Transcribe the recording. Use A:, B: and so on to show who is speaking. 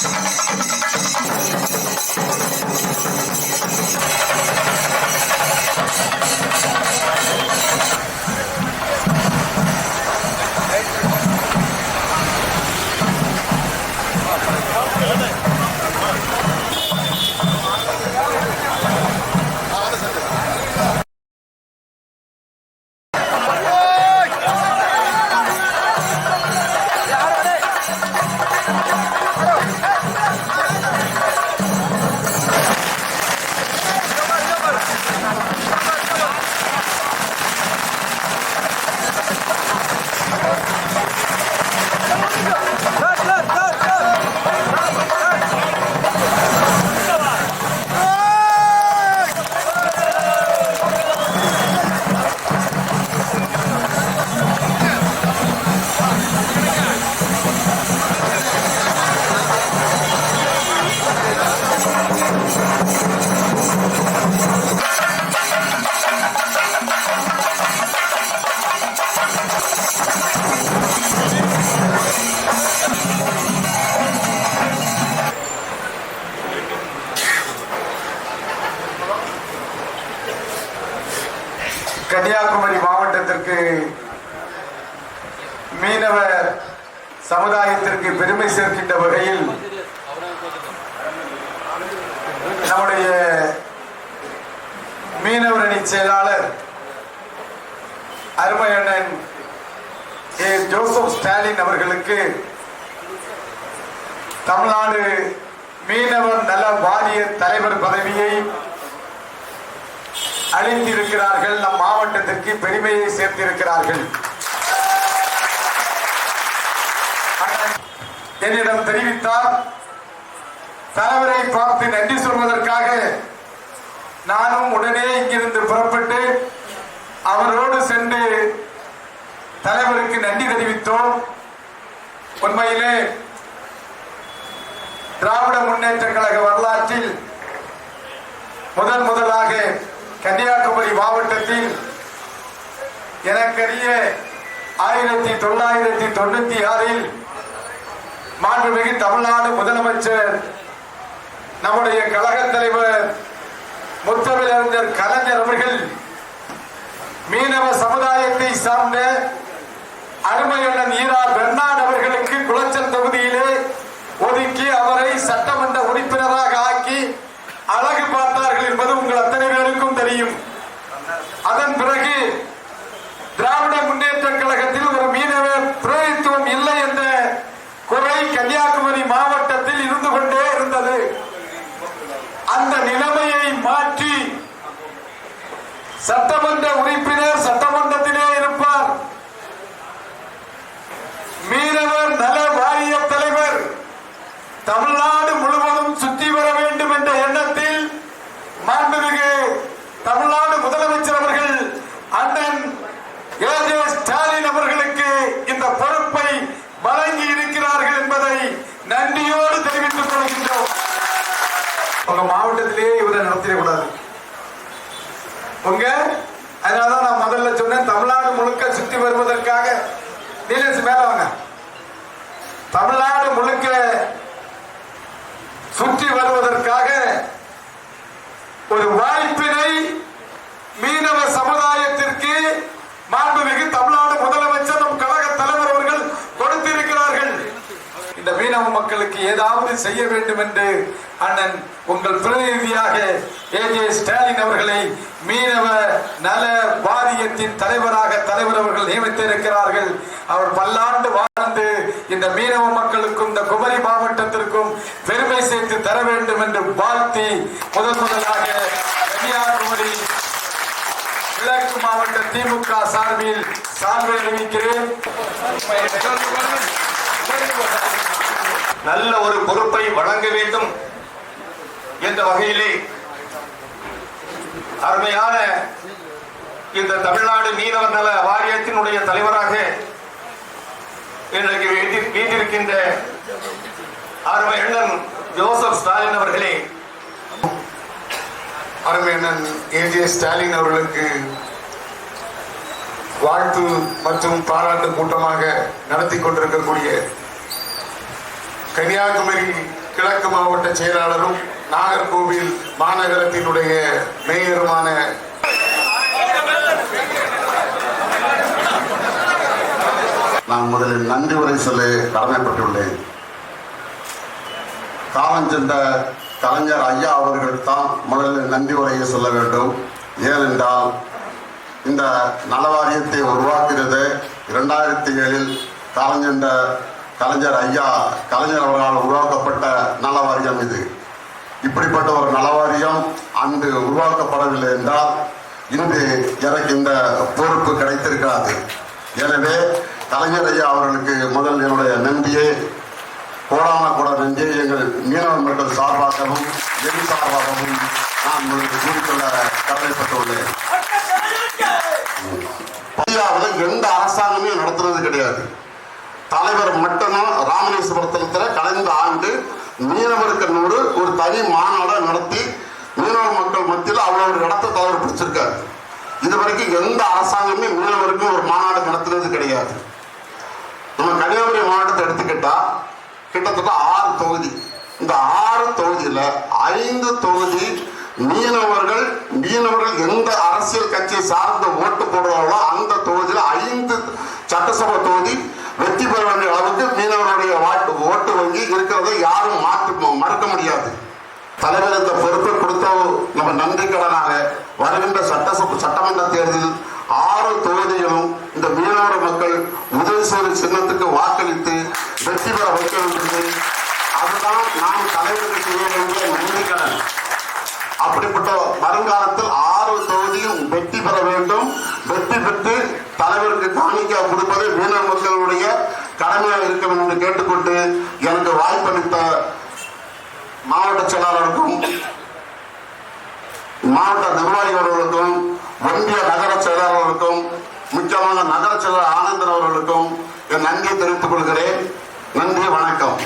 A: Thank you. சமுதாயத்திற்கு பெருமை சேர்க்கின்ற வகையில் நம்முடைய மீனவரணி செயலாளர் அருமையண்ணன் ஏ. ஜோசப் ஸ்டாலின் அவர்களுக்கு தமிழ்நாடு மீனவர் நல வாரிய தலைவர் பதவியை அளித்திருக்கிறார்கள். நம் மாவட்டத்திற்கு பெருமையை சேர்த்திருக்கிறார்கள் அண்ணன் என்னிடம் தெரிவித்தார் தலைவரை பார்த்து நன்றி சொல்வதற்காக நானும் உடனே இங்கிருந்து புறப்பட்டு அவரோடு சென்று தலைவருக்கு நன்றி தெரிவித்தோம். உண்மையிலே திராவிட முன்னேற்ற கழக வரலாற்றில் முதன் முதலாக கன்னியாகுமரி மாவட்டத்தில் எனக்கறிய ஆயிரத்தி தொள்ளாயிரத்தி தொண்ணூத்தி ஆறில் மாண்புமிகு தமிழ்நாடு முதலமைச்சர் நம்முடைய கழக தலைவர் முத்தமிழறிஞர் கலைஞர் அவர்கள் மீனவ சமுதாயத்தை சார்ந்த அருமையண்ணன் ஈரா பெர்னாட் அவர்களுக்கு குளச்சல் தொகுதியிலே ஒதுக்கி அவரை சட்டமன்ற உறுப்பினராக ஆக்கி அழகு பார்த்தார்கள் என்பது உங்கள் அத்தனை பேருக்கும் தெரியும். அதன் பிறகு திராவிட முன்னேற்ற கழகத்தில் ஒரு மீனவ பிரதித்துவம் இல்லை என்ற குறை கன்னியாகுமரி மாவட்டத்தில் இருந்து கொண்டே இருந்தது அந்த நிலைமையை மாற்றி சட்டமன்ற உறுப்பினர் 번개? அவர்களுக்கு ஏதாவது செய்ய வேண்டும் என்று அண்ணன் உங்கள் பிரதிநிதியாக ஏ ஜே ஸ்டாலின் அவர்களை மீனவ நல வாரியத்தின் தலைவராக தலைவர் அவர்கள் நியமித்திருக்கிறார்கள். அவர் பல்லாண்டு வாழ்ந்து இந்த மீனவ மக்களுக்கும் இந்த குமரி மாவட்டத்திற்கும் பெருமை சேர்த்து தர வேண்டும் என்று வாழ்த்தி முதல் முதலாக கன்னியாகுமரி கிழக்கு மாவட்ட திமுக சார்பில் சார்பை அறிவிக்கிறேன்.
B: நல்ல ஒரு பொறுப்பை வழங்க வேண்டும் என்ற வகையிலே அருமையான இந்த தமிழ்நாடு மீனவர் நல வாரியத்தினுடைய தலைவராக இன்றைக்கு வீட்டிருக்கின்ற அருமை அண்ணன் ஜோசப் ஸ்டாலின் அவர்களே.
A: அருமை அண்ணன் ஏ. ஜே. ஸ்டாலின் அவர்களுக்கு வாழ்த்து மற்றும் பாராட்டு கூட்டமாக நடத்தி கொண்டிருக்கக்கூடிய கன்னியாகுமரி கிழக்கு மாவட்ட செயலாளரும் நாகர்கோவில் மாநகரத்தினுடைய மேயருமான
C: நான் முதலில் நன்றி உரை சொல்ல கடமைப்பட்டுள்ளேன். காலஞ்சென்ற கலைஞர் ஐயா அவர்கள் தான் முதலில் நன்றி உரையை சொல்ல வேண்டும். ஏனென்றால் இந்த நலவாரியத்தை உருவாக்குகிறது இரண்டாயிரத்தி ஏழில் காலஞ்சென்ற கலைஞர் ஐயா கலைஞர் அவர்களால் உருவாக்கப்பட்ட நலவாரியம் இது. இப்படிப்பட்ட ஒரு நலவாரியம் அன்று உருவாக்கப்படவில்லை என்றால் இன்று எனக்கு இந்த பொறுப்பு கிடைத்திருக்காது. எனவே கலைஞர் ஐயா அவர்களுக்கு முதல் என்னுடைய நன்றியை கோடான கூட நன்றியை எங்கள் மீனவ மக்கள் சார்பாகவும் என் சார்பாகவும் நான் உங்களுக்கு கூறிக்கொள்ள கடமைப்பட்டுள்ளேன். இந்தியாவில் எந்த அரசாங்கமே நடத்துறது கிடையாது. தலைவர் மட்டும் மீனவர்களோடு நூறு ஒரு தனி மாநாடை நடத்தி மீனவ மக்கள் மத்தியில் அவ்வளோ ஒரு இடத்தை தலைவர் பிடிச்சிருக்காரு. இது வரைக்கும் எந்த அரசாங்கமே மீனவருக்கும் ஒரு மாநாடு நடத்துறது கிடையாது. நம்ம கன்னியாகுமரி மாவட்டத்தை எடுத்துக்கிட்டா கிட்டத்தட்ட ஆறு தொகுதி. இந்த ஆறு தொகுதியில ஐந்து தொகுதி மீனவர்கள் மீனவர்கள் எந்த அரசியல் கட்சியை சார்ந்த ஓட்டு போடுறாங்களோ அந்த தொகுதியில ஐந்து சட்டசபை தொகுதி வெற்றி பெற வேண்டிய அளவுக்கு மீனவர்களுடைய வாட்டு ஓட்டு வங்கி இருக்கிறதை யாரும் மாற்று மறுக்க முடியாது தலைவர் இந்த பொறுப்பை கொடுத்த நம்ம நன்றி வருகின்ற சட்ட சட்டமன்ற தேர்தலில் ஆறு தொகுதிகளும் இந்த மீனவர மக்கள் உதயசூரி சின்னத்துக்கு வாக்களித்து வெற்றி பெற வைக்க வேண்டும் அதுதான் நாம் தலைவருக்கு செய்ய வேண்டிய நன்றி கடன் அப்படிப்பட்ட வருங்காலத்தில் ஆறு தொகுதியும் வெற்றி பெற வேண்டும். வெற்றி பெற்று தலைவருக்கு காணிக்கா கொடுப்பது மீனவ மக்களுடைய கடமையாக இருக்க வேண்டும் என்று கேட்டுக்கொண்டு எனக்கு வாய்ப்பளித்த மாவட்ட செயலாளருக்கும் மாவட்ட நிர்வாகி அவர்களுக்கும் ஒன்றிய நகர செயலாளர்களுக்கும் முக்கியமாக நகர செயலர் ஆனந்தன் அவர்களுக்கும் என் நன்றியை தெரிவித்துக் கொள்கிறேன். நன்றி வணக்கம்.